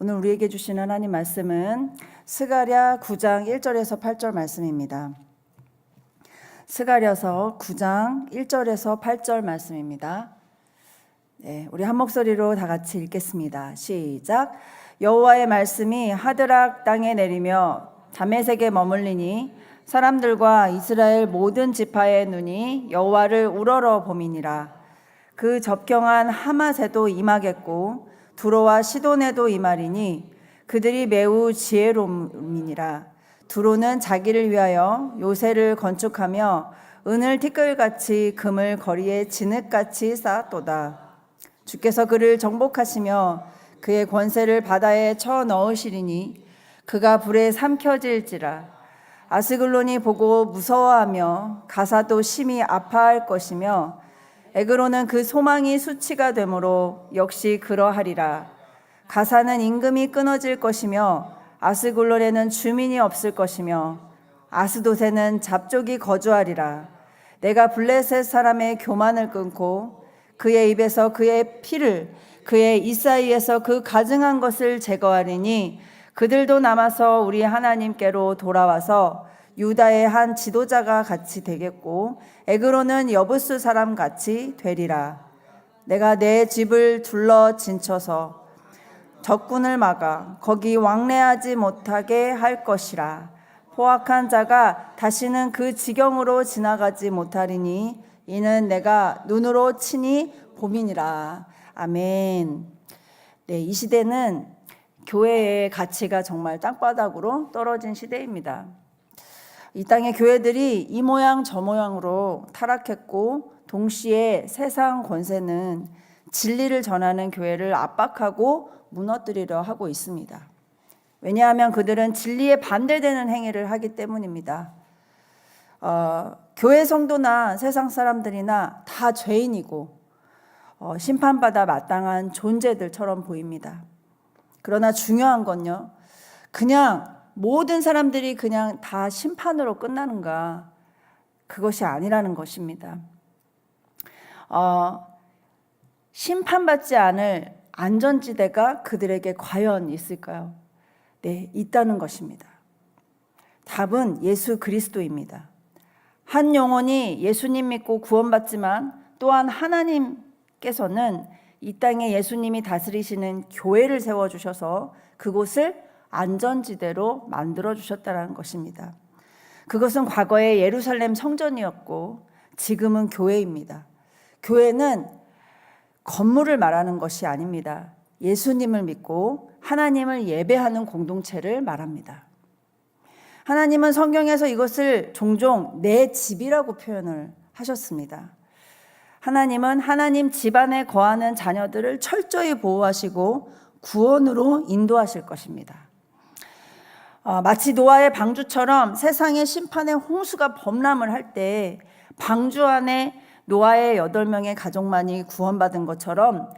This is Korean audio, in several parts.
오늘 우리에게 주신 하나님 말씀은 스가랴 9장 1절에서 8절 말씀입니다. 스가랴서 9장 1절에서 8절 말씀입니다. 네, 우리 한 목소리로 다 같이 읽겠습니다. 시작. 여호와의 말씀이 하드락 땅에 내리며 다메섹에 머물리니 사람들과 이스라엘 모든 지파의 눈이 여호와를 우러러 봄이니라. 그 접경한 하맛에도 임하겠고 두로와 시돈에도 임하리니 그들이 매우 지혜로움이니라. 두로는 자기를 위하여 요새를 건축하며 은을 티끌같이 금을 거리에 진흙같이 쌓았도다. 주께서 그를 정복하시며 그의 권세를 바다에 쳐 넣으시리니 그가 불에 삼켜질지라. 아스글론이 보고 무서워하며 가사도 심히 아파할 것이며 에그로는 그 소망이 수치가 되므로 역시 그러하리라. 가사는 임금이 끊어질 것이며 아스글론에는 주민이 없을 것이며 아스도세는 잡족이 거주하리라. 내가 블레셋 사람의 교만을 끊고 그의 입에서 그의 피를 그의 이사이에서 그 가증한 것을 제거하리니 그들도 남아서 우리 하나님께로 돌아와서 유다의 한 지도자가 같이 되겠고 에그로는 여부스 사람 같이 되리라. 내가 내 집을 둘러 진쳐서 적군을 막아 거기 왕래하지 못하게 할 것이라. 포악한 자가 다시는 그 지경으로 지나가지 못하리니 이는 내가 눈으로 친히 봄이니라. 아멘. 네, 이 시대는 교회의 가치가 정말 땅바닥으로 떨어진 시대입니다. 이 땅의 교회들이 이 모양 저 모양으로 타락했고 동시에 세상 권세는 진리를 전하는 교회를 압박하고 무너뜨리려 하고 있습니다. 왜냐하면 그들은 진리에 반대되는 행위를 하기 때문입니다. 어, 교회 성도나 세상 사람들이나 다 죄인이고 어, 심판받아 마땅한 존재들처럼 보입니다. 그러나 중요한 건요, 그냥 모든 사람들이 그냥 다 심판으로 끝나는가? 그것이 아니라는 것입니다. 어, 심판받지 않을 안전지대가 그들에게 과연 있을까요? 네, 있다는 것입니다. 답은 예수 그리스도입니다. 한 영혼이 예수님 믿고 구원받지만 또한 하나님께서는 이 땅에 예수님이 다스리시는 교회를 세워주셔서 그곳을 안전지대로 만들어 주셨다는 것입니다. 그것은 과거의 예루살렘 성전이었고 지금은 교회입니다. 교회는 건물을 말하는 것이 아닙니다. 예수님을 믿고 하나님을 예배하는 공동체를 말합니다. 하나님은 성경에서 이것을 종종 내 집이라고 표현을 하셨습니다. 하나님은 하나님 집안에 거하는 자녀들을 철저히 보호하시고 구원으로 인도하실 것입니다. 어, 마치 노아의 방주처럼 세상의 심판의 홍수가 범람을 할 때 방주 안에 노아의 여덟 명의 가족만이 구원받은 것처럼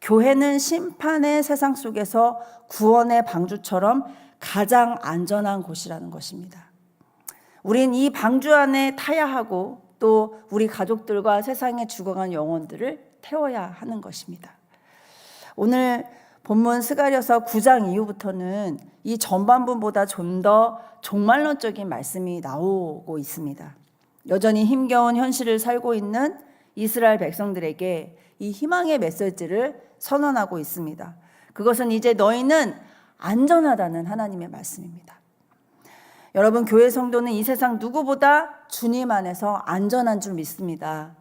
교회는 심판의 세상 속에서 구원의 방주처럼 가장 안전한 곳이라는 것입니다. 우린 이 방주 안에 타야 하고 또 우리 가족들과 세상에 죽어간 영혼들을 태워야 하는 것입니다. 오늘 본문 스가려서 9장 이후부터는 이 전반부보다 좀 더 종말론적인 말씀이 나오고 있습니다. 여전히 힘겨운 현실을 살고 있는 이스라엘 백성들에게 이 희망의 메시지를 선언하고 있습니다. 그것은 이제 너희는 안전하다는 하나님의 말씀입니다. 여러분, 교회 성도는 이 세상 누구보다 주님 안에서 안전한 줄 믿습니다.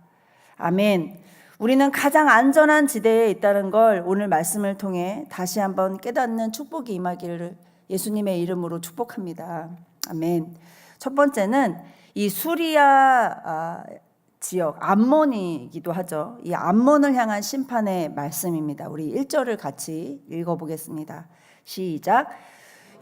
아멘. 우리는 가장 안전한 지대에 있다는 걸 오늘 말씀을 통해 다시 한번 깨닫는 축복이 임하기를 예수님의 이름으로 축복합니다. 아멘. 첫 번째는 이 수리아 아, 지역 암몬이기도 하죠. 이 암몬을 향한 심판의 말씀입니다. 우리 1절을 같이 읽어 보겠습니다. 시작.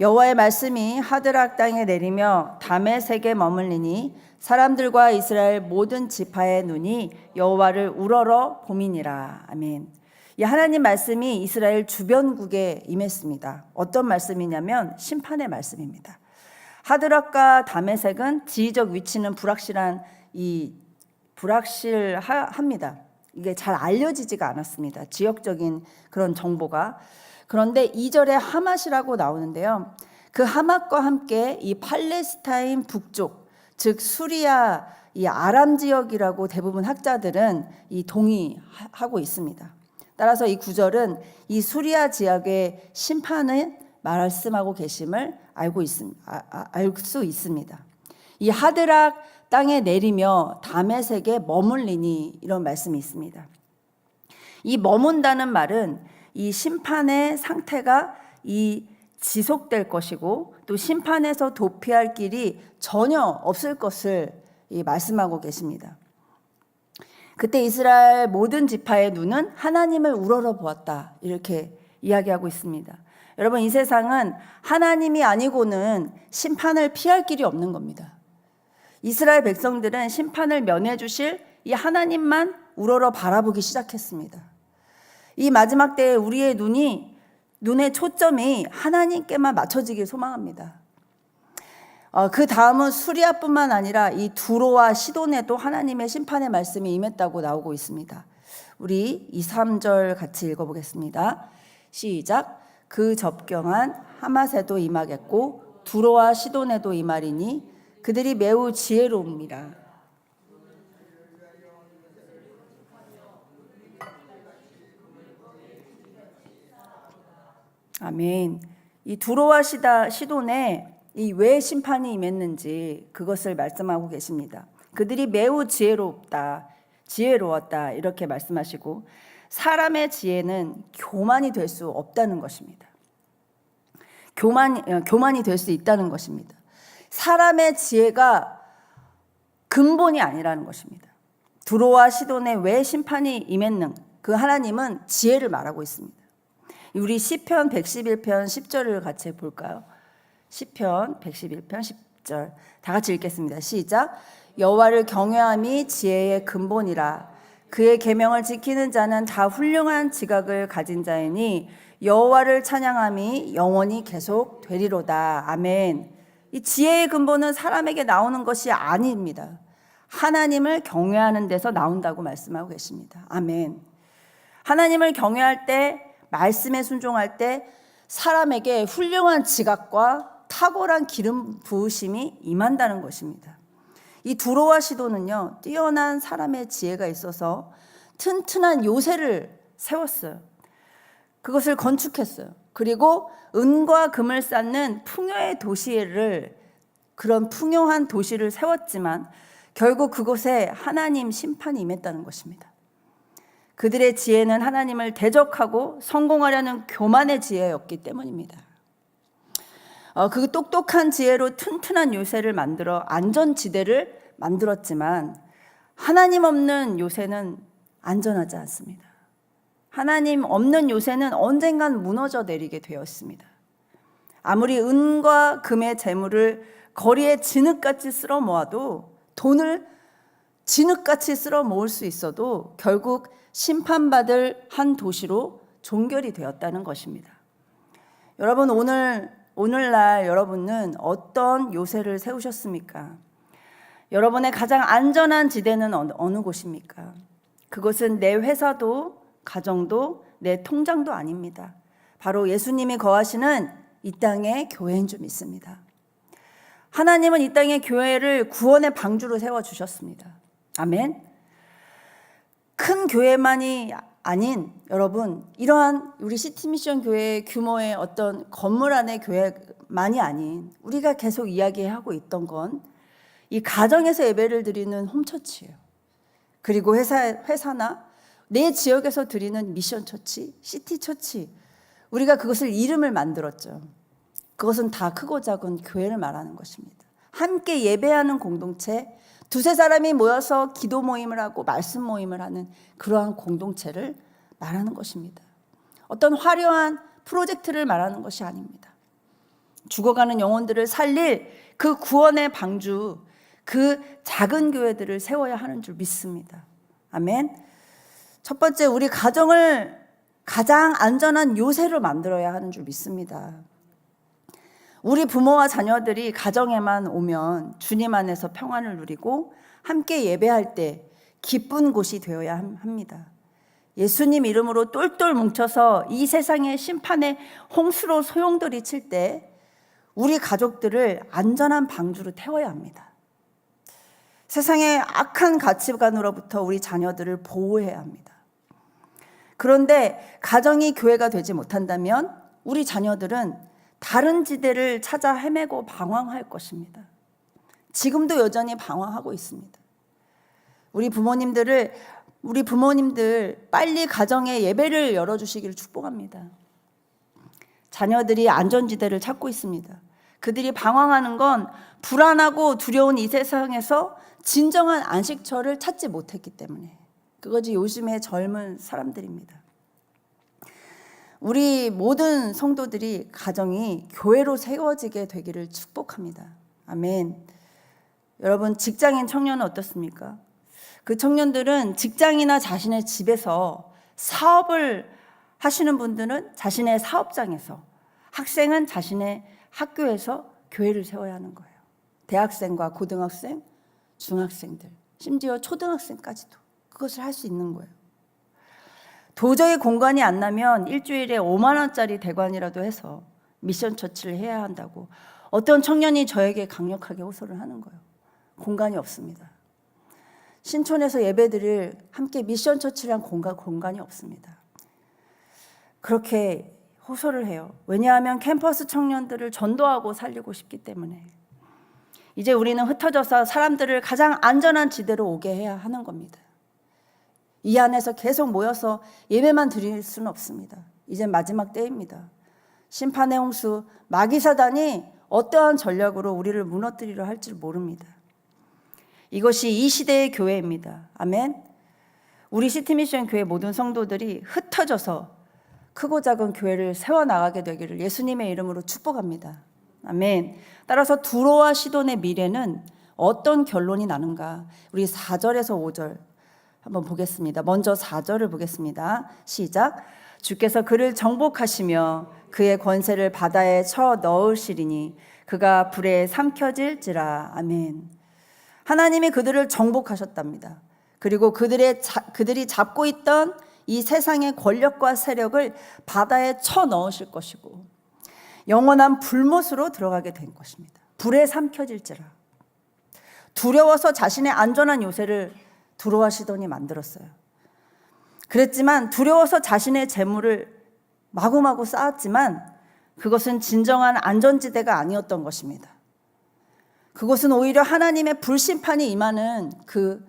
여호와의 말씀이 하드락 땅에 내리며 담에색에 머물리니 사람들과 이스라엘 모든 지파의 눈이 여호와를 우러러 봄이니라. 아멘. 이 하나님 말씀이 이스라엘 주변국에 임했습니다. 어떤 말씀이냐면 심판의 말씀입니다. 하드락과 다메색은 지리적 위치는 불확실한 이 불확실합니다. 이게 잘 알려지지가 않았습니다. 지역적인 그런 정보가. 그런데 2절에 하맛이라고 나오는데요. 그 하맛과 함께 이 팔레스타인 북쪽, 즉 수리아 이 아람 지역이라고 대부분 학자들은 이 동의하고 있습니다. 따라서 이 구절은 이 수리아 지역의 심판을 말씀하고 계심을 알고 있음, 아, 아, 알수 있습니다. 이 하드락 땅에 내리며 다메섹에 머물리니 이런 말씀이 있습니다. 이 머문다는 말은 이 심판의 상태가 이 지속될 것이고 또 심판에서 도피할 길이 전혀 없을 것을 이 말씀하고 계십니다. 그때 이스라엘 모든 지파의 눈은 하나님을 우러러 보았다. 이렇게 이야기하고 있습니다. 여러분, 이 세상은 하나님이 아니고는 심판을 피할 길이 없는 겁니다. 이스라엘 백성들은 심판을 면해 주실 이 하나님만 우러러 바라보기 시작했습니다. 이 마지막 때에 우리의 눈이 눈의 초점이 하나님께만 맞춰지길 소망합니다. 어, 그 다음은 수리아뿐만 아니라 이 두로와 시돈에도 하나님의 심판의 말씀이 임했다고 나오고 있습니다. 우리 2, 3절 같이 읽어보겠습니다. 시작. 그 접경한 하맛에도 임하겠고 두로와 시돈에도 임하리니 그들이 매우 지혜로웁니다. 아멘. 이 두로와 시다 시돈에 이 왜 심판이 임했는지 그것을 말씀하고 계십니다. 그들이 매우 지혜롭다, 지혜로웠다 이렇게 말씀하시고 사람의 지혜는 교만이 될 수 없다는 것입니다. 교만 어, 교만이 될 수 있다는 것입니다. 사람의 지혜가 근본이 아니라는 것입니다. 두로와 시돈에 왜 심판이 임했는 그 하나님은 지혜를 말하고 있습니다. 우리 시편 111편 10절을 같이 볼까요? 시편 111편 10절 다 같이 읽겠습니다. 시작. 여호와를 경외함이 지혜의 근본이라 그의 계명을 지키는 자는 다 훌륭한 지각을 가진 자이니 여호와를 찬양함이 영원히 계속 되리로다. 아멘. 이 지혜의 근본은 사람에게 나오는 것이 아닙니다. 하나님을 경외하는 데서 나온다고 말씀하고 계십니다. 아멘. 하나님을 경외할 때 말씀에 순종할 때 사람에게 훌륭한 지각과 탁월한 기름 부으심이 임한다는 것입니다. 이 두로와 시도는요, 뛰어난 사람의 지혜가 있어서 튼튼한 요새를 세웠어요. 그것을 건축했어요. 그리고 은과 금을 쌓는 풍요의 도시를 그런 풍요한 도시를 세웠지만 결국 그곳에 하나님 심판이 임했다는 것입니다. 그들의 지혜는 하나님을 대적하고 성공하려는 교만의 지혜였기 때문입니다. 어, 그 똑똑한 지혜로 튼튼한 요새를 만들어 안전지대를 만들었지만 하나님 없는 요새는 안전하지 않습니다. 하나님 없는 요새는 언젠간 무너져 내리게 되었습니다. 아무리 은과 금의 재물을 거리에 진흙같이 쓸어 모아도 돈을 진흙같이 쓸어 모을 수 있어도 결국 심판받을 한 도시로 종결이 되었다는 것입니다. 여러분 오늘 오늘날 여러분은 어떤 요새를 세우셨습니까? 여러분의 가장 안전한 지대는 어느, 어느 곳입니까? 그것은 내 회사도 가정도 내 통장도 아닙니다. 바로 예수님이 거하시는 이 땅의 교회인 줄 믿습니다. 하나님은 이 땅의 교회를 구원의 방주로 세워 주셨습니다. 아멘. 큰 교회만이 아닌 여러분 이러한 우리 시티미션 교회 규모의 어떤 건물 안의 교회만이 아닌 우리가 계속 이야기하고 있던 건 이 가정에서 예배를 드리는 홈처치예요. 그리고 회사 회사나 내 지역에서 드리는 미션 처치, 시티 처치 우리가 그것을 이름을 만들었죠. 그것은 다 크고 작은 교회를 말하는 것입니다. 함께 예배하는 공동체, 두세 사람이 모여서 기도 모임을 하고 말씀 모임을 하는 그러한 공동체를 말하는 것입니다. 어떤 화려한 프로젝트를 말하는 것이 아닙니다. 죽어가는 영혼들을 살릴 그 구원의 방주, 그 작은 교회들을 세워야 하는 줄 믿습니다. 아멘. 첫 번째, 우리 가정을 가장 안전한 요새로 만들어야 하는 줄 믿습니다. 우리 부모와 자녀들이 가정에만 오면 주님 안에서 평안을 누리고 함께 예배할 때 기쁜 곳이 되어야 함- 합니다. 예수님 이름으로 똘똘 뭉쳐서 이 세상의 심판의 홍수로 소용돌이 칠 때 우리 가족들을 안전한 방주로 태워야 합니다. 세상의 악한 가치관으로부터 우리 자녀들을 보호해야 합니다. 그런데 가정이 교회가 되지 못한다면 우리 자녀들은 다른 지대를 찾아 헤매고 방황할 것입니다. 지금도 여전히 방황하고 있습니다. 우리 부모님들을 우리 부모님들 빨리 가정의 예배를 열어 주시기를 축복합니다. 자녀들이 안전지대를 찾고 있습니다. 그들이 방황하는 건 불안하고 두려운 이 세상에서 진정한 안식처를 찾지 못했기 때문에 그것이 요즘의 젊은 사람들입니다. 우리 모든 성도들이 가정이 교회로 세워지게 되기를 축복합니다. 아멘. 여러분 직장인 청년은 어떻습니까? 그 청년들은 직장이나 자신의 집에서 사업을 하시는 분들은 자신의 사업장에서 학생은 자신의 학교에서 교회를 세워야 하는 거예요. 대학생과 고등학생, 중학생들, 심지어 초등학생까지도 그것을 할 수 있는 거예요. 도저히 공간이 안 나면 일주일에 5만 원짜리 대관이라도 해서 미션 처치를 해야 한다고 어떤 청년이 저에게 강력하게 호소를 하는 거예요. 공간이 없습니다. 신촌에서 예배드릴 함께 미션 처치를 한 공간, 공간이 없습니다. 그렇게 호소를 해요. 왜냐하면 캠퍼스 청년들을 전도하고 살리고 싶기 때문에. 이제 우리는 흩어져서 사람들을 가장 안전한 지대로 오게 해야 하는 겁니다. 이 안에서 계속 모여서 예배만 드릴 수는 없습니다. 이제 마지막 때입니다. 심판의 홍수, 마귀사단이 어떠한 전략으로 우리를 무너뜨리려 할지 모릅니다. 이것이 이 시대의 교회입니다. 아멘. 우리 시티미션 교회 모든 성도들이 흩어져서 크고 작은 교회를 세워 나가게 되기를 예수님의 이름으로 축복합니다. 아멘. 따라서 두로와 시돈의 미래는 어떤 결론이 나는가? 우리 4절에서 5절 한번 보겠습니다. 먼저 4절을 보겠습니다. 시작. 주께서 그를 정복하시며 그의 권세를 바다에 쳐 넣으시리니 그가 불에 삼켜질지라. 아멘. 하나님이 그들을 정복하셨답니다. 그리고 그들의 자, 그들이 잡고 있던 이 세상의 권력과 세력을 바다에 쳐 넣으실 것이고 영원한 불못으로 들어가게 된 것입니다. 불에 삼켜질지라. 두려워서 자신의 안전한 요새를 두려워하시더니 만들었어요. 그랬지만 두려워서 자신의 재물을 마구마구 쌓았지만 그것은 진정한 안전지대가 아니었던 것입니다. 그것은 오히려 하나님의 불심판이 임하는 그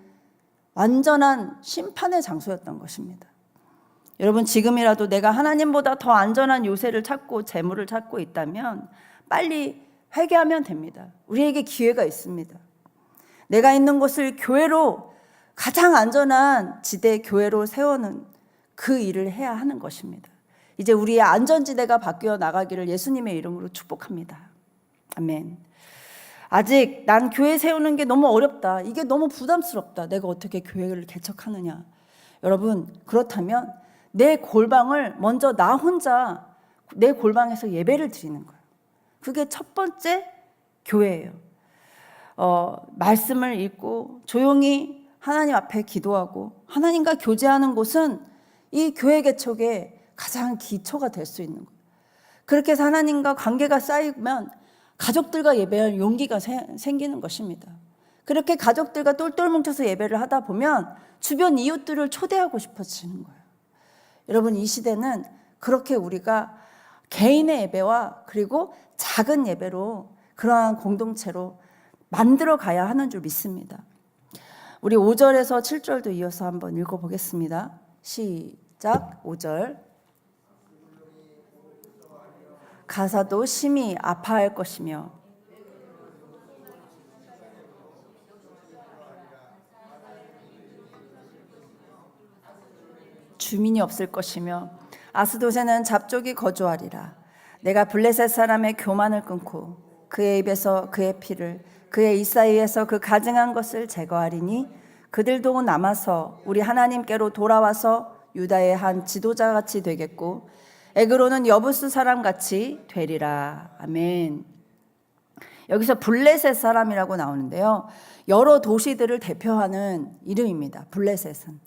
완전한 심판의 장소였던 것입니다. 여러분 지금이라도 내가 하나님보다 더 안전한 요새를 찾고 재물을 찾고 있다면 빨리 회개하면 됩니다. 우리에게 기회가 있습니다. 내가 있는 곳을 교회로 가장 안전한 지대 교회로 세우는 그 일을 해야 하는 것입니다. 이제 우리의 안전지대가 바뀌어 나가기를 예수님의 이름으로 축복합니다. 아멘. 아직 난 교회 세우는 게 너무 어렵다. 이게 너무 부담스럽다. 내가 어떻게 교회를 개척하느냐. 여러분, 그렇다면 내 골방을 먼저 나 혼자 내 골방에서 예배를 드리는 거예요. 그게 첫 번째 교회예요. 어, 말씀을 읽고 조용히 하나님 앞에 기도하고 하나님과 교제하는 곳은 이 교회 개척의 가장 기초가 될 수 있는 거예요. 그렇게 해서 하나님과 관계가 쌓이면 가족들과 예배할 용기가 세, 생기는 것입니다. 그렇게 가족들과 똘똘 뭉쳐서 예배를 하다 보면 주변 이웃들을 초대하고 싶어지는 거예요. 여러분 이 시대는 그렇게 우리가 개인의 예배와 그리고 작은 예배로 그러한 공동체로 만들어 가야 하는 줄 믿습니다. 우리 5절에서 7절도 이어서 한번 읽어 보겠습니다. 시작 5절. 가사도 심히 아파할 것이며. 주민이 없을 것이며 아스도세는 잡족이 거주하리라. 내가 블레셋 사람의 교만을 끊고 그의 입에서 그의 피를 그의 이사이에서 그 가증한 것을 제거하리니 그들도 남아서 우리 하나님께로 돌아와서 유다의 한 지도자 같이 되겠고 에그로는 여부스 사람 같이 되리라 아멘. 여기서 블레셋 사람이라고 나오는데요. 여러 도시들을 대표하는 이름입니다. 블레셋은.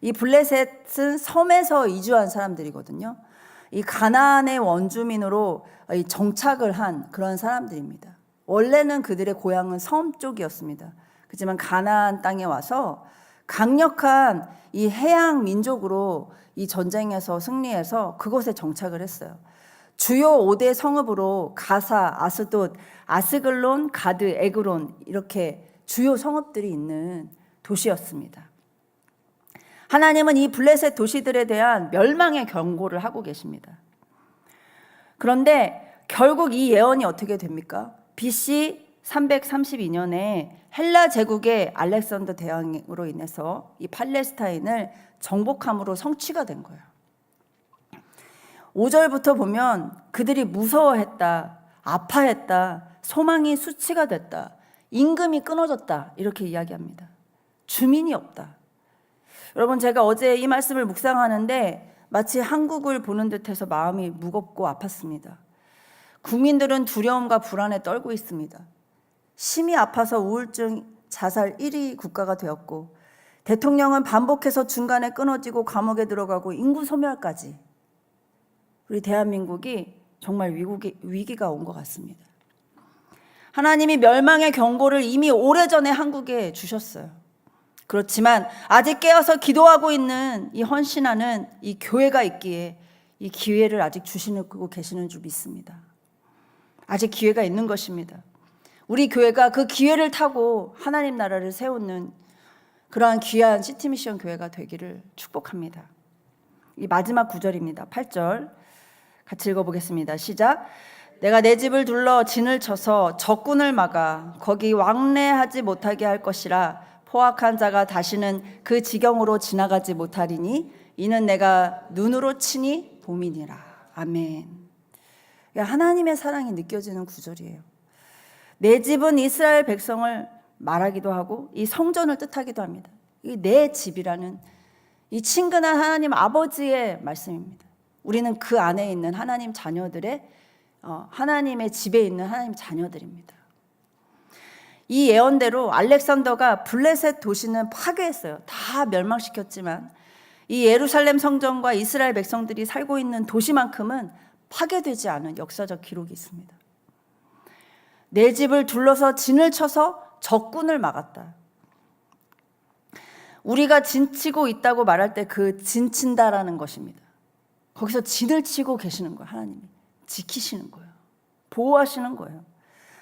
이 블레셋은 섬에서 이주한 사람들이거든요. 이 가나안의 원주민으로 이 정착을 한 그런 사람들입니다. 원래는 그들의 고향은 섬 쪽이었습니다. 그렇지만 가나안 땅에 와서 강력한 이 해양 민족으로 이 전쟁에서 승리해서 그곳에 정착을 했어요. 주요 5대 성읍으로 가사, 아스돗, 아스글론, 가드, 에그론 이렇게 주요 성읍들이 있는 도시였습니다. 하나님은 이 블레셋 도시들에 대한 멸망의 경고를 하고 계십니다. 그런데 결국 이 예언이 어떻게 됩니까? BC 332년에 헬라 제국의 알렉산더 대왕으로 인해서 이 팔레스타인을 정복함으로 성취가 된 거예요. 5절부터 보면 그들이 무서워했다, 아파했다, 소망이 수치가 됐다, 임금이 끊어졌다 이렇게 이야기합니다. 주민이 없다. 여러분 제가 어제 이 말씀을 묵상하는데 마치 한국을 보는 듯해서 마음이 무겁고 아팠습니다. 국민들은 두려움과 불안에 떨고 있습니다. 심히 아파서 우울증, 자살 1위 국가가 되었고 대통령은 반복해서 중간에 끊어지고 감옥에 들어가고 인구 소멸까지 우리 대한민국이 정말 위국이, 위기가 온 것 같습니다. 하나님이 멸망의 경고를 이미 오래전에 한국에 주셨어요. 그렇지만 아직 깨어서 기도하고 있는 이 헌신하는 이 교회가 있기에 이 기회를 아직 주시고 계시는 줄 믿습니다. 아직 기회가 있는 것입니다. 우리 교회가 그 기회를 타고 하나님 나라를 세우는 그러한 귀한 시티미션 교회가 되기를 축복합니다. 이 마지막 구절입니다. 8절. 같이 읽어보겠습니다. 시작. 내가 내 집을 둘러 진을 쳐서 적군을 막아 거기 왕래하지 못하게 할 것이라 포악한 자가 다시는 그 지경으로 지나가지 못하리니 이는 내가 눈으로 치니 봄이니라. 아멘. 하나님의 사랑이 느껴지는 구절이에요. 내 집은 이스라엘 백성을 말하기도 하고 이 성전을 뜻하기도 합니다. 이 내 집이라는 이 친근한 하나님 아버지의 말씀입니다. 우리는 그 안에 있는 하나님 자녀들의 어, 하나님의 집에 있는 하나님 자녀들입니다. 이 예언대로 알렉산더가 블레셋 도시는 파괴했어요. 다 멸망시켰지만 이 예루살렘 성전과 이스라엘 백성들이 살고 있는 도시만큼은 파괴되지 않은 역사적 기록이 있습니다. 내 집을 둘러서 진을 쳐서 적군을 막았다. 우리가 진치고 있다고 말할 때 그 진친다라는 것입니다. 거기서 진을 치고 계시는 거예요, 하나님이. 지키시는 거예요. 보호하시는 거예요.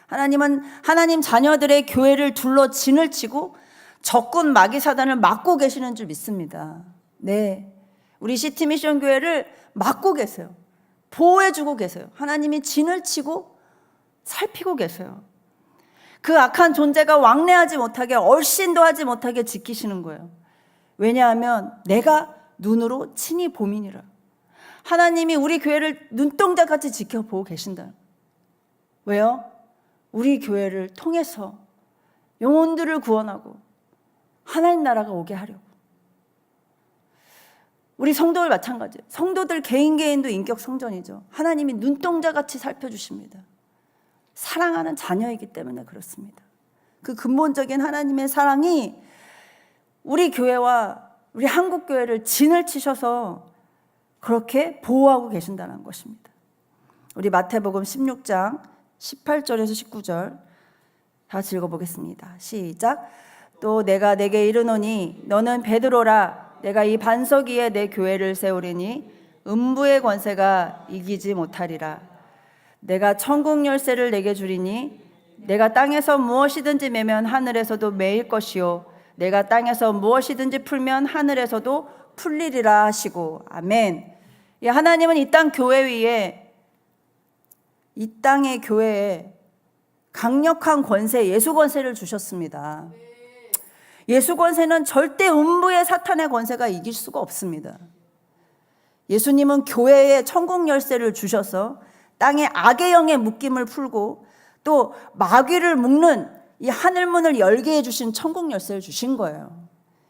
하나님은 하나님 자녀들의 교회를 둘러 진을 치고 적군 마귀 사단을 막고 계시는 줄 믿습니다. 네. 우리 시티 미션 교회를 막고 계세요. 보호해 주고 계세요. 하나님이 진을 치고 살피고 계세요. 그 악한 존재가 왕래하지 못하게 얼씬도 하지 못하게 지키시는 거예요. 왜냐하면 내가 눈으로 친히 보민이라. 하나님이 우리 교회를 눈동자 같이 지켜보고 계신다. 왜요? 우리 교회를 통해서 영혼들을 구원하고 하나님 나라가 오게 하려고. 우리 성도들 마찬가지예요. 성도들 개인 개인도 인격 성전이죠. 하나님이 눈동자 같이 살펴주십니다. 사랑하는 자녀이기 때문에 그렇습니다. 그 근본적인 하나님의 사랑이 우리 교회와 우리 한국 교회를 진을 치셔서 그렇게 보호하고 계신다는 것입니다. 우리 마태복음 16장 18절에서 19절 다시 읽어보겠습니다. 시작. 또 내가 내게 이르노니 너는 베드로라 내가 이 반석 위에 내 교회를 세우리니 음부의 권세가 이기지 못하리라. 내가 천국 열쇠를 내게 주리니 내가 땅에서 무엇이든지 매면 하늘에서도 매일 것이요 내가 땅에서 무엇이든지 풀면 하늘에서도 풀리리라 하시고 아멘. 하나님은 이 땅 교회 위에 이 땅의 교회에 강력한 권세, 예수 권세를 주셨습니다. 예수 권세는 절대 음부의 사탄의 권세가 이길 수가 없습니다. 예수님은 교회에 천국 열쇠를 주셔서 땅의 악의 영의 묶임을 풀고 또 마귀를 묶는 이 하늘 문을 열게 해주신 천국 열쇠를 주신 거예요.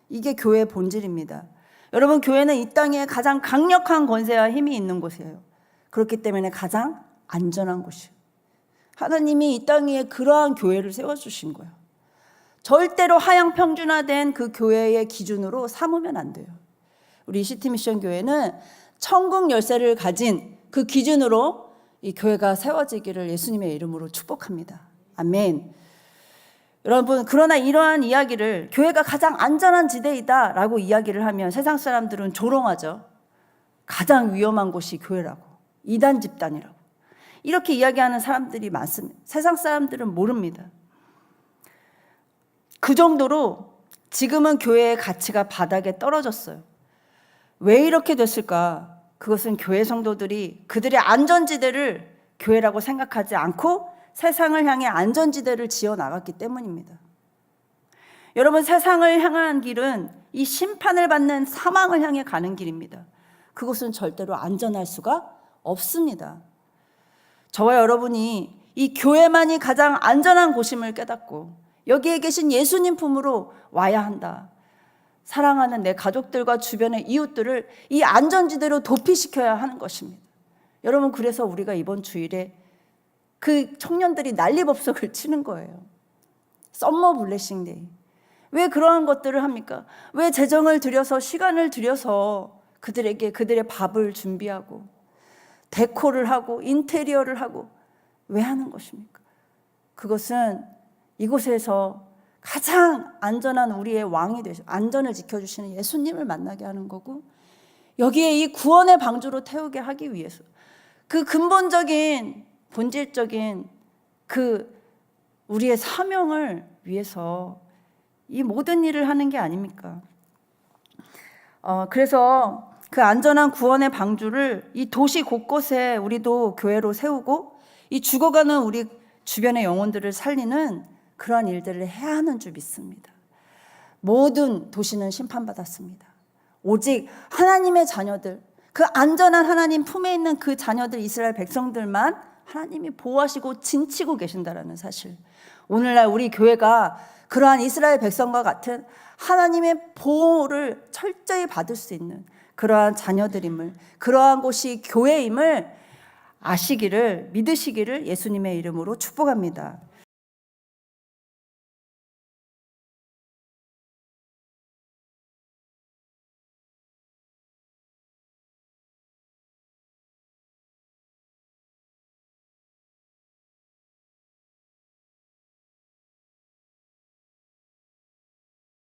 이게 교회의 본질입니다. 여러분, 교회는 이 땅에 가장 강력한 권세와 힘이 있는 곳이에요. 그렇기 때문에 가장 안전한 곳이에요. 하나님이 이땅 위에 그러한 교회를 세워주신 거예요. 절대로 하향 평준화된 그 교회의 기준으로 삼으면 안 돼요. 우리 시티 미션 교회는 천국 열쇠를 가진 그 기준으로 이 교회가 세워지기를 예수님의 이름으로 축복합니다. 아멘. 여러분, 그러나 이러한 이야기를 교회가 가장 안전한 지대이다 라고 이야기를 하면 세상 사람들은 조롱하죠. 가장 위험한 곳이 교회라고. 이단 집단이라고. 이렇게 이야기하는 사람들이 많습니다. 세상 사람들은 모릅니다. 그 정도로 지금은 교회의 가치가 바닥에 떨어졌어요. 왜 이렇게 됐을까? 그것은 교회 성도들이 그들의 안전지대를 교회라고 생각하지 않고 세상을 향해 안전지대를 지어 나갔기 때문입니다. 여러분, 세상을 향한 길은 이 심판을 받는 사망을 향해 가는 길입니다. 그것은 절대로 안전할 수가 없습니다. 저와 여러분이 이 교회만이 가장 안전한 곳임을 깨닫고 여기에 계신 예수님 품으로 와야 한다. 사랑하는 내 가족들과 주변의 이웃들을 이 안전지대로 도피시켜야 하는 것입니다. 여러분, 그래서 우리가 이번 주일에 그 청년들이 난리법석을 치는 거예요. 썸머 블레싱 데이. 왜 그러한 것들을 합니까? 왜 재정을 들여서 시간을 들여서 그들에게 그들의 밥을 준비하고 데코를 하고 인테리어를 하고 왜 하는 것입니까? 그것은 이곳에서 가장 안전한 우리의 왕이 되셔 안전을 지켜주시는 예수님을 만나게 하는 거고 여기에 이 구원의 방주로 태우게 하기 위해서 그 근본적인 본질적인 그 우리의 사명을 위해서 이 모든 일을 하는 게 아닙니까? 어, 그래서 그 안전한 구원의 방주를 이 도시 곳곳에 우리도 교회로 세우고 이 죽어가는 우리 주변의 영혼들을 살리는 그러한 일들을 해야 하는 줄 믿습니다. 모든 도시는 심판받았습니다. 오직 하나님의 자녀들, 그 안전한 하나님 품에 있는 그 자녀들 이스라엘 백성들만 하나님이 보호하시고 진치고 계신다라는 사실. 오늘날 우리 교회가 그러한 이스라엘 백성과 같은 하나님의 보호를 철저히 받을 수 있는 그러한 자녀들임을, 그러한 곳이 교회임을 아시기를, 믿으시기를 예수님의 이름으로 축복합니다.